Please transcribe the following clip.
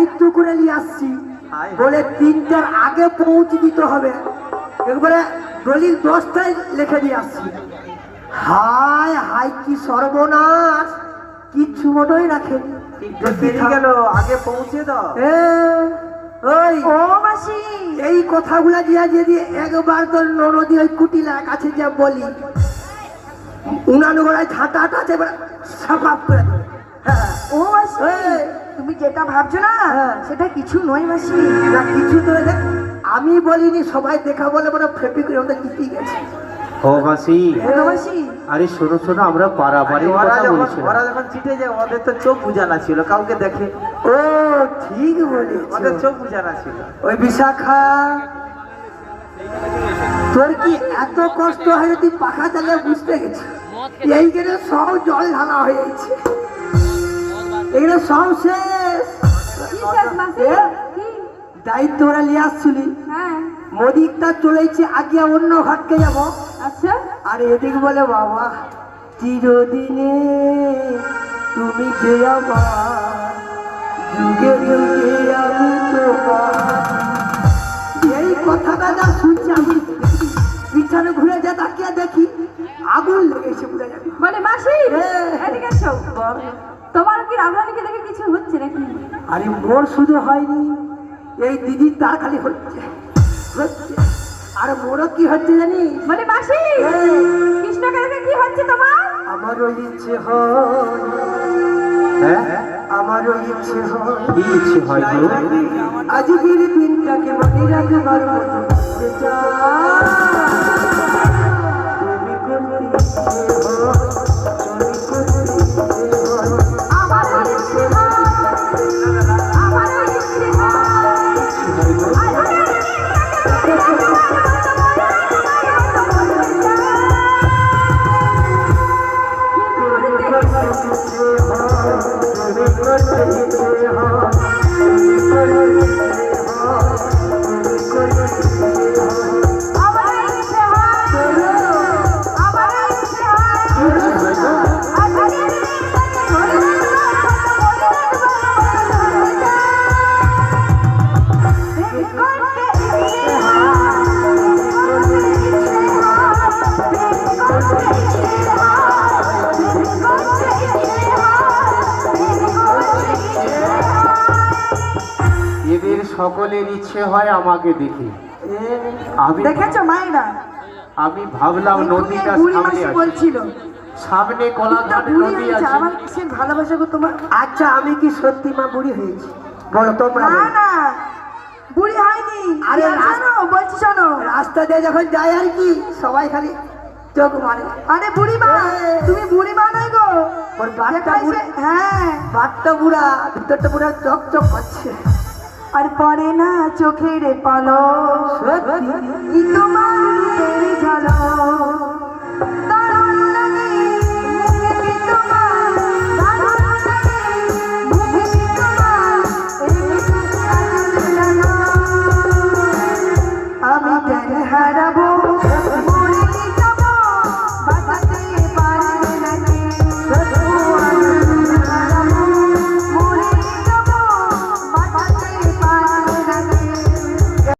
দায়িত্ব করে নিয়ে আসছি। বলে তিনটার আগে পৌঁছে দিতে হবে। একবারে দলিল দশটায় লিখে দিয়ে আসছি। হায় হায় কি সর্বনাশ! কিচ্ছু মনেই রাখেন তিনটে গেল আগে পৌঁছে দাও। ওই ও মাসি! এই কথাগুলা দিয়া যদি একবার তোর ননদি ওই কুটিলার কাছে যা বলি উনানো গোড়ায় ঝাঁটা আছে এবার সাফাপ করে দেবে। তুমি যেটা ভাবছ না হ্যাঁ। সেটা কিছু নয় মাসি। না কিছু তো আমি বলিনি সবাই দেখা বলে মানে ফেপি করে আমাদের জিতে গেছে। ও মাসি। আরে শোনো শোনো আমরা ওরা কথা যখন বলছিলাম। ওরা যখন চিটে যায় ওদের তো চোখ বুঝানা ছিল কাউকে দেখে। ও ঠিক বলেছ। ওদের চোখ বুঝানা ছিল। ওই বিশাখা তোর কি এত কষ্ট হয় তুই পাখা চালিয়ে বুঝতে গেছিস? এইখানে সব জল ঢালা হয়ে গেছে। এখানে সব শেষ। দায়িত্ব ওরা নিয়ে আসছিলি। হ্যাঁ। মোদিকটা চলেছে আগে অন্য ঘাটকে যাব। আচ্ছা। আর এদিক বলে বাবা চিরদিনে তুমি যে আমার যুগে যুগে আমি তোমার এই কথাটা যা শুনছি আমি পিছনে ঘুরে যা তাকিয়ে দেখি আগুন লেগেছে পুরো যাবে বলে মাসি এ। এদিকে তোমার কি রামরানীকে দেখে কিছু হচ্ছে নাকি? আরে মোর শুধু হয়নি এই দিদি তার খালি হচ্ছে হচ্ছে। আর মোরও কি হচ্ছে জানি? মানে মাসি এ। কৃষ্ণকে দেখে কি হচ্ছে তোমার? আমারও ইচ্ছে হয়। হ্যাঁ? আমারও ইচ্ছে হয়। কি ইচ্ছে হয় গো আজকের দিনটাকে মনে রাখবার মতো চাই। এদের সকলের ইচ্ছে হয় আমাকে দেখে। আমি দেখেছ মায়েরা? আমি ভাবলাম নদীটা সামনে বলছিল সামনে কলাঘাট নদী আছে। আমার কিসের ভালোবাসা গো তোমার? আচ্ছা আমি কি সত্যি মা বুড়ি হয়েছি? বলো তোমরা না না বুড়ি হয়নি। আরে রাস- বলছি শোনো। রাস্তা দিয়ে যখন যায় আর কি সবাই খালি চোখ আরে বুড়ি মা তুমি বুড়ি মা নই গো। ওর বাচ্চা হ্যাঁ। বাচ্চা বুড়া ভিতরটা বুড়া চক চক করছে। আর পরে না চোখের পালো তোমার